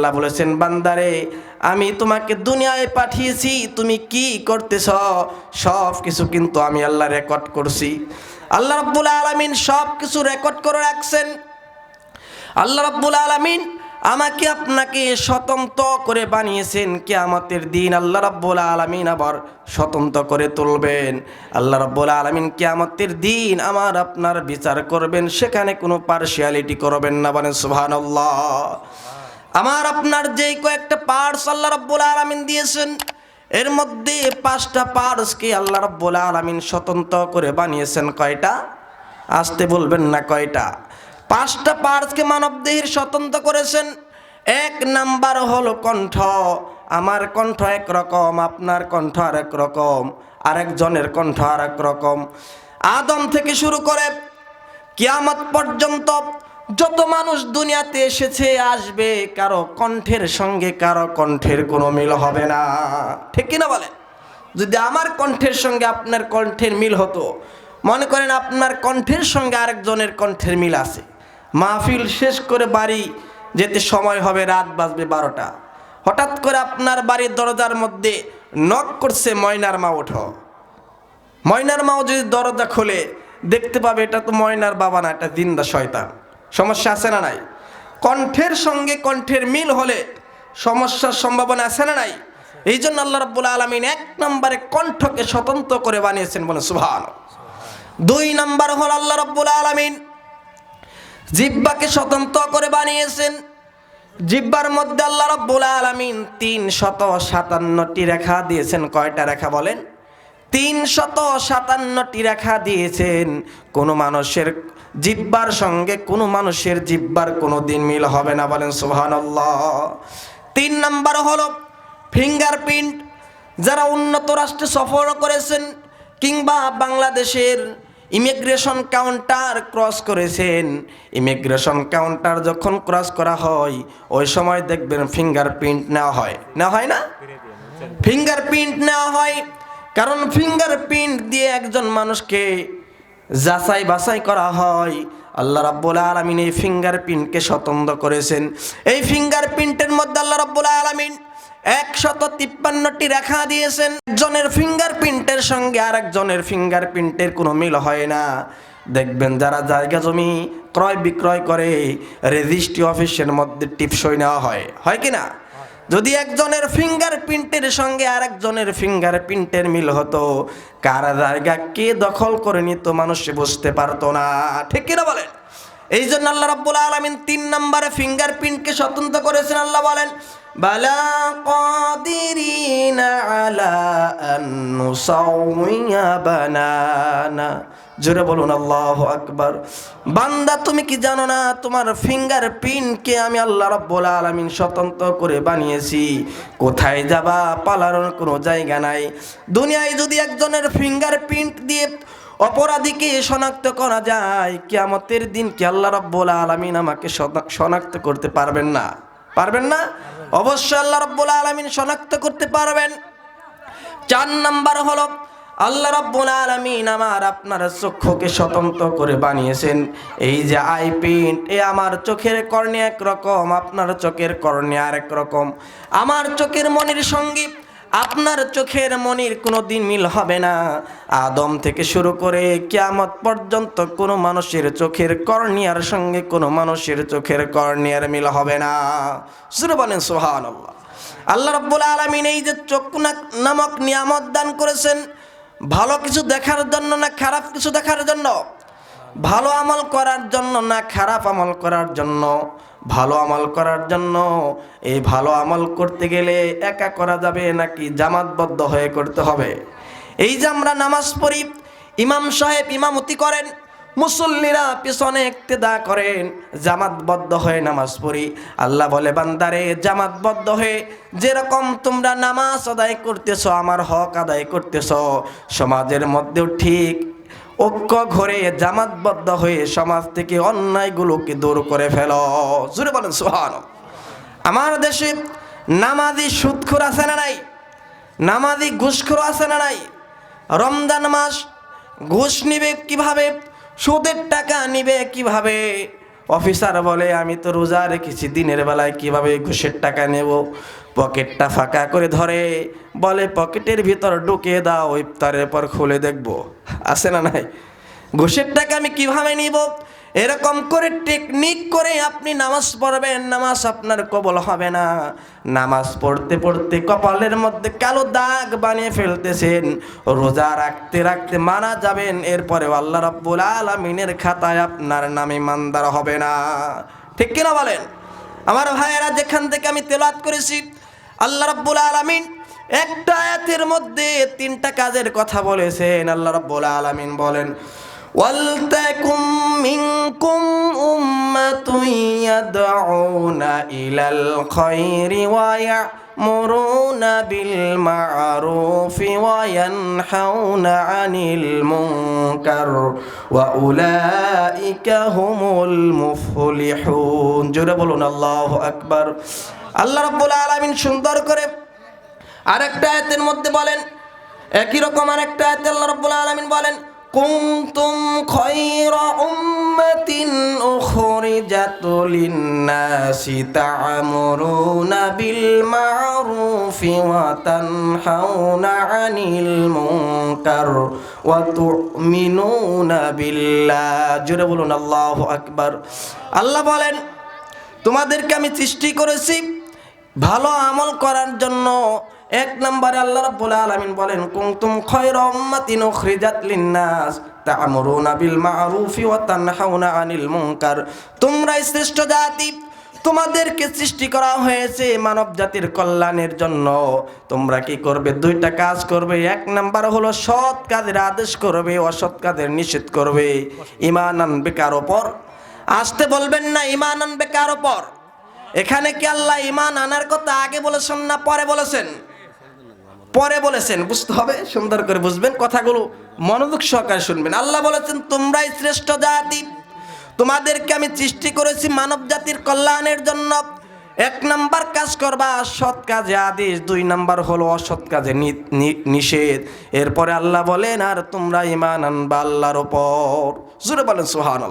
আল্লাহ বলেছেন, বান্দারে, আমি তোমাকে দুনিয়ায় পাঠিয়েছি, তুমি কি করতেছ? সব কিছু কিন্তু আমি আল্লাহ রেকর্ড করছি। আল্লাহ রাব্বুল আলামিন সব কিছু রেকর্ড করে রাখছেন। আল্লাহ রাব্বুল আলামিন আমাকে আপনাকে স্বতন্ত্র করে বানিয়েছেন, কিয়ামতের দিন আল্লাহ রাব্বুল আলামিন আবার স্বতন্ত্র করে তুলবেন। আল্লাহ রাব্বুল আলামিন কিয়ামতের দিন আমার আপনার বিচার করবেন, সেখানে কোনো পার্শিয়ালিটি করবেন না বলেন সুবহানাল্লাহ। আমার আপনার যেই কয়েকটা পার্স আল্লাহ রাব্বুল আলামিন দিয়েছেন, এর মধ্যে পাঁচটা পার্টসকে আল্লাহ রাব্বুল আলামিন স্বতন্ত্র করে বানিয়েছেন, কয়টা? আসতে বলবেন না কয়টা? পাঁচটা পার্টসকে মানবদেহের স্বতন্ত্র করেছেন। এক নাম্বার হলো কণ্ঠ। আমার কণ্ঠ এক রকম, আপনার কণ্ঠ আর এক রকম, আরেকজনের কণ্ঠ আর এক রকম। আদম থেকে শুরু করে কিয়ামত পর্যন্ত যত মানুষ দুনিয়াতে এসেছে, আসবে, কারও কণ্ঠের সঙ্গে, কারও কণ্ঠের কোনো মিল হবে না। ঠিক কিনা বলেন? যদি আমার কণ্ঠের সঙ্গে আপনার কণ্ঠের মিল হতো, মনে করেন আপনার কণ্ঠের সঙ্গে আরেকজনের কণ্ঠের মিল আছে। মাহফিল শেষ করে বাড়ি যেতে সময় হবে, রাত বাজবে বারোটা। হঠাৎ করে আপনার বাড়ির দরজার মধ্যে নক করছে, ময়নার মা ওঠো। ময়নার মাও যদি দরজা খোলে, দেখতে পাবে এটা তো ময়নার বাবা না, এটা জিন্দা শয়তান। সমস্যা আছে না নাই? কণ্ঠের সঙ্গে কণ্ঠের মিল হলে সমস্যার সম্ভাবনা আছে না নাই? এই জন্য আল্লাহ রাব্বুল আলমিন এক নম্বরে কণ্ঠকে স্বতন্ত্র করে বানিয়েছেন বলে সুভান দুই নম্বর হল আল্লাহ রাব্বুল আলমিন জিব্বাকে স্বতন্ত্র করে বানিয়েছেন। জিব্বার মধ্যে আল্লাহ রাব্বুল আলামিন তিন শত সাতান্নটি রেখা দিয়েছেন। কয়টা রেখা বলেন? তিন শত সাতান্নটি রেখা দিয়েছেন। কোনো মানুষের জিব্বার সঙ্গে কোনো মানুষের জিব্বার কোনো দিন মিল হবে না বলেন সুবহানাল্লাহ। তিন নাম্বার হলো ফিঙ্গারপ্রিন্ট। যারা উন্নত রাষ্ট্রে সফর করেছেন কিংবা বাংলাদেশের ইমিগ্রেশন কাউন্টার ক্রস করেছেন ইমিগ্রেশন কাউন্টার যখন ক্রস করা হয় ওই সময় দেখবেন ফিঙ্গারপ্রিন্ট নেওয়া হয়। নেওয়া হয় না? ফিঙ্গারপ্রিন্ট নেওয়া হয় কারণ ফিঙ্গারপ্রিন্ট দিয়ে একজন মানুষকে যাচাই বাছাই করা হয়। আল্লাহ রাব্বুল আলামিন এই ফিঙ্গারপ্রিন্টকে স্বতন্ত্র করেছেন। এই ফিঙ্গারপ্রিন্টের মধ্যে আল্লাহ রাব্বুল আলামিন একশত তিপ্পান্নটি রেখা দিয়েছেন। একজনের ফিঙ্গারপ্রিন্টের সঙ্গে আরেকজনের ফিঙ্গারপ্রিন্টের কোনো মিল হয় না। দেখবেন যারা জায়গা জমি ক্রয় বিক্রয় করে রেজিস্ট্রি অফিসের মধ্যে টিপসই নেওয়া হয়। হয় কি না? যদি একজনের ফিঙ্গার প্রিন্টের সঙ্গে আর একজনের ফিঙ্গার প্রিন্টের মিল হতো কার জায়গা কে দখল করে নিত মানুষ বুঝতে পারতো না। ঠিক কিনা বলেন? এই জন্য আল্লাহ রাব্বুল আলামিন তিন নম্বরে ফিঙ্গারপ্রিন্টকে স্বতন্ত্র করেছেন। আল্লাহ বলেন, বালা কাদিরিনা আলা আন নুসাউইয়া বানানা। জোরে বলুন, আল্লাহ আকবার। বান্দা, তুমি কি জানো না, তোমার ফিঙ্গার প্রিন্টকে আমি আল্লাহ রাব্বুল আলামিন স্বতন্ত্র করে বানিয়েছি। কোথায় যাবা পালানোর কোনো জায়গা নাই। দুনিয়ায় যদি একজনের ফিঙ্গার প্রিন্ট দিয়ে অপরাধীকে শনাক্ত করা যায়। কিয়ামতের দিন কি আল্লাহ রাব্বুল আলামিন আমাকে শনা- শনাক্ত করতে পারবেন না? পারবেন না? অবশ্যই আল্লাহ রাব্বুল আলামিন শনাক্ত করতে পারবেন। চার নাম্বার হলো, আল্লাহ রাব্বুল আলামিন আমার আপনার চক্ষুকে স্বতন্ত্র করে বানিয়েছেন। এই যে আই প্রিন্ট এ আমার চোখের কর্ণে একরকম, আপনার চোখের কর্ণে আরেক রকম। আমার চোখের মনির সঙ্গে আপনার চোখের মনির কোনো দিন মিল হবে না। আদম থেকে শুরু করে কিয়ামত পর্যন্ত কোনো মানুষের চোখের কর্নিয়ার সঙ্গে কোনো মানুষের চোখের কর্নিয়ার মিল হবে না। শুরু বলেন সোহান আল্লাহ রব্বুল আলমিন এই যে চোখ নামক নিয়ামত দান করেছেন, ভালো কিছু দেখার জন্য না খারাপ কিছু দেখার জন্য? ভালো আমল করার জন্য না খারাপ আমল করার জন্য? ভালো আমল করার জন্য? এই ভালো আমল করতে গেলে একা করা যাবে নাকি জামাতবদ্ধ হয়ে করতে হবে? এই যে আমরা নামাজ পড়ি, ইমাম সাহেব ইমামতি করেন, মুসল্লিরা পিছনে একতেদা করেন, জামাতবদ্ধ হয়ে নামাজ পড়ি। আল্লাহ বলে, বান্দারে, জামাতবদ্ধ হয়ে যেরকম তোমরা নামাজ আদায় করতেছ, আমার হক আদায় করতেছ, সমাজের মধ্যেও ঠিক ঐক্য ঘরে জামাতবদ্ধ হয়ে সমাজ থেকে অন্যায়গুলোকে দূর করে ফেল। জুড়ে বলেন সোহান আমার দেশে নামাজি সুদখোর আছে না নাই? নামাজি ঘুষখোর আছে না নাই? রমজান মাস ঘুষ নিবে কীভাবে? সুদের টাকা নিবে কীভাবে? অফিসার বলে, আমি তো রোজা রেখেছি, দিনের বেলায় কীভাবে ঘুষের টাকা নেব? পকেটটা ফাঁকা করে ধরে। বলে, পকেটের ভিতর ঢুকিয়ে দাও, ইফতারের পর খুলে দেখব। আছে না নাই? ঘুষের টাকা আমি কীভাবে নিব? এরকম করে টেকনিক করে আপনি নামাজ পড়বেন, নামাজ আপনার কবল হবে না। নামাজ পড়তে পড়তে কপালের মধ্যে কালো দাগ বানিয়ে ফেলতেছেন, রোজা রাখতে রাখতে মারা যাবেন এরপরে আল্লাহ রাব্বুল আলামিনের খাতায় আপনার নামে মানদার হবে না। ঠিক কিনা বলেন? আমার ভাইয়েরা, যেখান থেকে আমি তেলাত করেছি, আল্লাহ রাব্বুল আলামিন একটা আয়াতের মধ্যে তিনটা কাজের কথা বলেছেন, আল্লাহ রাব্বুল আলামিন বলেন ওয়ালতাকুম মিনকুম উম্মাতুন ইয়াদউনা ইলাল খায়রি ওয়া ইয়ামুরুনা বিল মা'রুফি ওয়া ইয়ানহাউনা আনিল মুনকার ওয়া উলাইকা হুমুল মুফলিহুন। জোরে বলুন, আল্লাহু আকবার। আল্লাহ রাব্বুল আলামিন সুন্দর করে আরেকটা আয়াতের মধ্যে বলেন, একই রকম আরেকটা আয়াতে আল্লাহ রাব্বুল আলামিন বলেন, কুনতুম খায়রা উম্মাতিন উখরিজাত লিন-নাসি তা'মুরুনা বিল মা'রুফি ওয়া তানহাউনা 'আনিল মুনকার ওয়া তু'মিনুনা বিল্লাহ। জোরে বলুন, আল্লাহু আকবার। আল্লাহ বলেন, তোমাদেরকে আমি সৃষ্টি করেছি ভালো আমল করার জন্য এক নম্বরে আল্লাহ রাব্বুল আলামিন বলেন, কুনতুম খায়রা উম্মাতিন উখরিজাত লিন-নাস তা'মুরুনা বিল মা'রুফি ওয়া তানহাউনা আনিল মুনকার। তোমরা শ্রেষ্ঠ জাতি, তোমাদেরকে সৃষ্টি করা হয়েছে মানব জাতির কল্যাণের জন্য। তোমরা কি করবে? দুইটা কাজ করবে। এক নাম্বার হলো সৎ কাজের আদেশ করবে, অসৎ কাজের নিষেধ করবে। ইমান আনবে কার ওপর? আসতে বলবেন না ইমান আনবে কার ওপর? এখানে কি আল্লাহ ইমান আনার কথা আগে বলেছেন না পরে বলেছেন? পরে বলেছেন, বুঝতে হবে, সুন্দর করে বুঝবেন, কথাগুলো মনোযোগ সহকারে শুনবেন। আল্লাহ বলেছেন, তোমরাই শ্রেষ্ঠ জাতি। তোমাদেরকে আমি সৃষ্টি করেছি মানব জাতির কল্যাণের জন্য। এক নাম্বার কাজ করবা, সৎ কাজে আদেশ, দুই নাম্বার হলো অসৎ কাজে নিষেধ। এরপরে আল্লাহ বলেন, আর তোমরা ইমান আনবা আল্লাহর ওপর জুড়ে বলেন সোহান